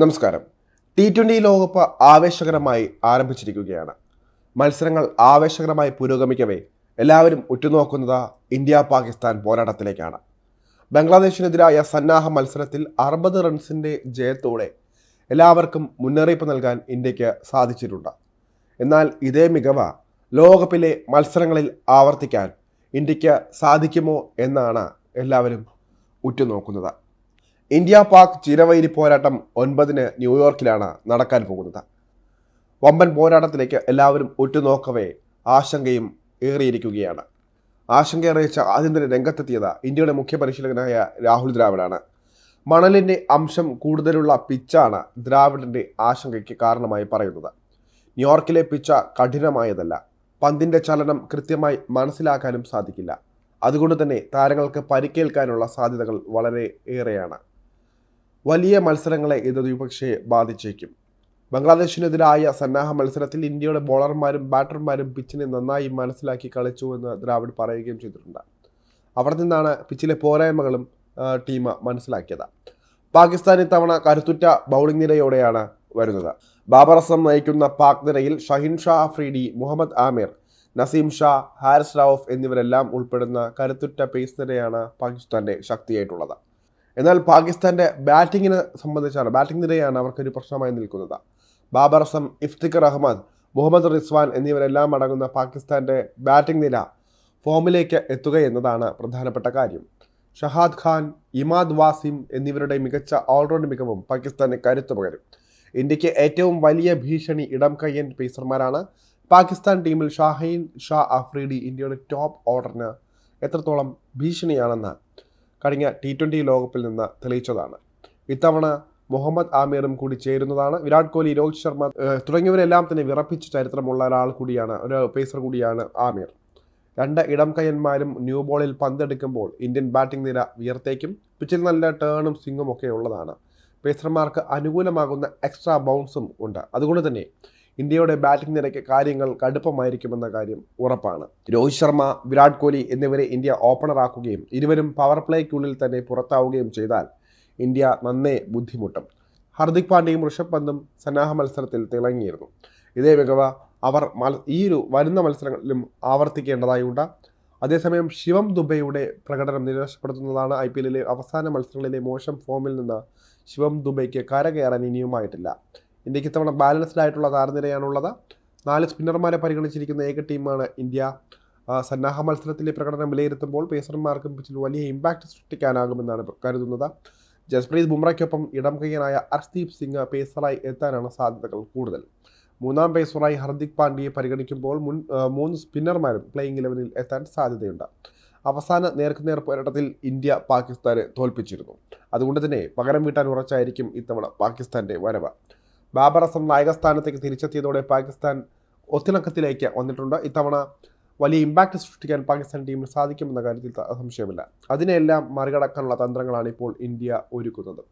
നമസ്കാരം. T twenty ലോകകപ്പ് ആവേശകരമായി ആരംഭിച്ചിരിക്കുകയാണ്. മത്സരങ്ങൾ ആവേശകരമായി പുരോഗമിക്കവേ എല്ലാവരും ഉറ്റുനോക്കുന്നത് ഇന്ത്യ പാകിസ്ഥാൻ പോരാട്ടത്തിലേക്കാണ്. ബംഗ്ലാദേശിനെതിരായ സന്നാഹ മത്സരത്തിൽ അറുപത് റൺസിന്റെ ജയത്തോടെ എല്ലാവർക്കും മുന്നറിയിപ്പ് നൽകാൻ ഇന്ത്യയ്ക്ക് സാധിച്ചിട്ടുണ്ട്. എന്നാൽ ഇതേ മികവ ലോകകപ്പിലെ മത്സരങ്ങളിൽ ആവർത്തിക്കാൻ ഇന്ത്യയ്ക്ക് സാധിക്കുമോ എന്നാണ് എല്ലാവരും ഉറ്റുനോക്കുന്നത്. ഇന്ത്യ പാക് ചിരവൈരി പോരാട്ടം ഒൻപതിന് ന്യൂയോർക്കിലാണ് നടക്കാൻ പോകുന്നത്. വമ്പൻ പോരാട്ടത്തിലേക്ക് എല്ലാവരും ഉറ്റുനോക്കവേ ആശങ്കയും ഏറിയിരിക്കുകയാണ്. ആശങ്ക അറിയിച്ച ആദ്യം തന്നെ രംഗത്തെത്തിയത് ഇന്ത്യയുടെ മുഖ്യ പരിശീലകനായ രാഹുൽ ദ്രാവിഡാണ്. മണലിന്റെ അംശം കൂടുതലുള്ള പിച്ചാണ് ദ്രാവിഡിന്റെ ആശങ്കയ്ക്ക് കാരണമായി പറയുന്നത്. ന്യൂയോർക്കിലെ പിച്ച കഠിനമായതല്ല. പന്തിന്റെ ചലനം കൃത്യമായി മനസ്സിലാക്കാനും സാധിക്കില്ല. അതുകൊണ്ട് തന്നെ താരങ്ങൾക്ക് പരിക്കേൽക്കാനുള്ള സാധ്യതകൾ വളരെ ഏറെയാണ്. വലിയ മത്സരങ്ങളെ ഇത് ദ്വിപക്ഷയെ ബാധിച്ചേക്കും. ബംഗ്ലാദേശിനെതിരായ സന്നാഹ മത്സരത്തിൽ ഇന്ത്യയുടെ ബോളർമാരും ബാറ്റർമാരും പിച്ചിനെ നന്നായി മനസ്സിലാക്കി കളിച്ചു എന്ന് ദ്രാവിഡ് പറയുകയും ചെയ്തിട്ടുണ്ട്. അവിടെ നിന്നാണ് പിച്ചിലെ പോരായ്മകളും ടീം മനസ്സിലാക്കിയത്. പാകിസ്ഥാൻ ഇത്തവണ കരുത്തുറ്റ ബൗളിംഗ് നിരയോടെയാണ് വരുന്നത്. ബാബർ അസം നയിക്കുന്ന പാക് നിരയിൽ ഷഹിൻ ഷാ അഫ്രീഡി മുഹമ്മദ് ആമിർ നസീം ഷാ ഹാരിസ് റൌഫ് എന്നിവരെല്ലാം ഉൾപ്പെടുന്ന കരുത്തുറ്റ പേസ് നിരയാണ് പാകിസ്ഥാന്റെ ശക്തിയായിട്ടുള്ളത്. എന്നാൽ പാകിസ്ഥാന്റെ ബാറ്റിങ്ങിനെ സംബന്ധിച്ചാണ് ബാറ്റിംഗ് നിരയാണ് അവർക്കൊരു പ്രശ്നമായി നിൽക്കുന്നത്. ബാബർ അസം ഇഫ്തിഖർ അഹമ്മദ് മുഹമ്മദ് റിസ്വാൻ എന്നിവരെല്ലാം അടങ്ങുന്ന പാകിസ്ഥാന്റെ ബാറ്റിംഗ് നില ഫോമിലേക്ക് എത്തുക എന്നതാണ് പ്രധാനപ്പെട്ട കാര്യം. ഷഹാദ് ഖാൻ ഇമാദ് വാസിം എന്നിവരുടെ മികച്ച ഓൾറൗണ്ട് മികവും പാകിസ്ഥാന് കരുത്തു പകരും. ഇന്ത്യയ്ക്ക് ഏറ്റവും വലിയ ഭീഷണി ഇടം കയ്യൻ പേസർമാരാണ് പാകിസ്ഥാൻ ടീമിൽ ഷാഹീൻ ഷാ അഫ്രീഡി ഇന്ത്യയുടെ ടോപ്പ് ഓർഡറിന് എത്രത്തോളം ഭീഷണിയാണെന്ന് കഴിഞ്ഞ ടി ട്വന്റി ലോകകപ്പിൽ നിന്ന് തെളിയിച്ചതാണ്. ഇത്തവണ മുഹമ്മദ് ആമീറും കൂടി ചേരുന്നതാണ്. വിരാട് കോഹ്ലി രോഹിത് ശർമ്മ തുടങ്ങിയവരെല്ലാം തന്നെ വിറപ്പിച്ച ചരിത്രമുള്ള ഒരാൾ കൂടിയാണ് ഒരു പേസർ കൂടിയാണ് ആമീർ. രണ്ട് ഇടം കയ്യന്മാരും ന്യൂ ബോളിൽ പന്തെടുക്കുമ്പോൾ ഇന്ത്യൻ ബാറ്റിംഗ് നിര ഉയർത്തേക്കും പിച്ചിൽ നല്ല ടേണും സ്വിങ്ങും ഒക്കെ ഉള്ളതാണ്. പേസർമാർക്ക് അനുകൂലമാകുന്ന എക്സ്ട്രാ ബൗൺസും ഉണ്ട്. അതുകൊണ്ട് തന്നെ ഇന്ത്യയുടെ ബാറ്റിംഗ് നിരയ്ക്ക് കാര്യങ്ങൾ കടുപ്പമായിരിക്കുമെന്ന കാര്യം ഉറപ്പാണ്. രോഹിത് ശർമ്മ വിരാട് കോഹ്ലി എന്നിവരെ ഇന്ത്യ ഓപ്പണറാക്കുകയും ഇരുവരും പവർ പ്ലേക്കുള്ളിൽ തന്നെ പുറത്താവുകയും ചെയ്താൽ ഇന്ത്യ നന്നേ ബുദ്ധിമുട്ടും. ഹർദിക് പാണ്ഡ്യയും ഋഷഭ് പന്തും സന്നാഹ മത്സരത്തിൽ തിളങ്ങിയിരുന്നു. ഇതേ മികവ് അവർ ഈ ഒരു വരുന്ന മത്സരങ്ങളിലും ആവർത്തിക്കേണ്ടതായുണ്ട് അതേസമയം ശിവം ദുബൈയുടെ പ്രകടനം നിരാശപ്പെടുത്തുന്നതാണ് ഐ പി എല്ലിലെ അവസാന മത്സരങ്ങളിലെ മോശം ഫോമിൽ നിന്ന് ശിവം ദുബൈക്ക് കരകയറാൻ ഇനിയുമായിട്ടില്ല. ഇന്ത്യയ്ക്ക് ഇത്തവണ ബാലൻസ്ഡ് ആയിട്ടുള്ള താരനിരയാണുള്ളത്. നാല് സ്പിന്നർമാരെ പരിഗണിച്ചിരിക്കുന്ന ഏക ടീമാണ് ഇന്ത്യ. സന്നാഹ മത്സരത്തിലെ പ്രകടനം വിലയിരുത്തുമ്പോൾ പേസർമാർക്കും പിച്ചിൽ വലിയ ഇമ്പാക്റ്റ് സൃഷ്ടിക്കാനാകുമെന്നാണ് കരുതുന്നത്. ജസ്പ്രീത് ബുംറയ്ക്കൊപ്പം ഇടം കയ്യനായ അർസ്ദീപ് സിംഗ് പേസറായി എത്താനാണ് സാധ്യതകൾ കൂടുതൽ. മൂന്നാം പേസറായി ഹർദിക് പാണ്ഡ്യയെ പരിഗണിക്കുമ്പോൾ മുൻ മൂന്ന് സ്പിന്നർമാരും പ്ലേയിങ് ഇലവനിൽ എത്താൻ സാധ്യതയുണ്ട്. അവസാന നേർക്കുനേർ പോരാട്ടത്തിൽ ഇന്ത്യ പാകിസ്ഥാനെ തോൽപ്പിച്ചിരുന്നു. അതുകൊണ്ട് തന്നെ പകരം വീട്ടാൻ ഉറച്ചായിരിക്കും ഇത്തവണ പാകിസ്ഥാന്റെ വരവ്. ബാബർ അസം നായകസ്ഥാനത്തേക്ക് തിരിച്ചെത്തിയതോടെ പാകിസ്ഥാൻ ഒത്തിണക്കത്തിലേക്ക് വന്നിട്ടുണ്ട്. ഇത്തവണ വലിയ ഇമ്പാക്റ്റ് സൃഷ്ടിക്കാൻ പാകിസ്ഥാൻ ടീമിന് സാധിക്കുമെന്ന കാര്യത്തിൽ സംശയമില്ല. അതിനെയെല്ലാം മറികടക്കാനുള്ള തന്ത്രങ്ങളാണ് ഇപ്പോൾ ഇന്ത്യ ഒരുക്കുന്നത്.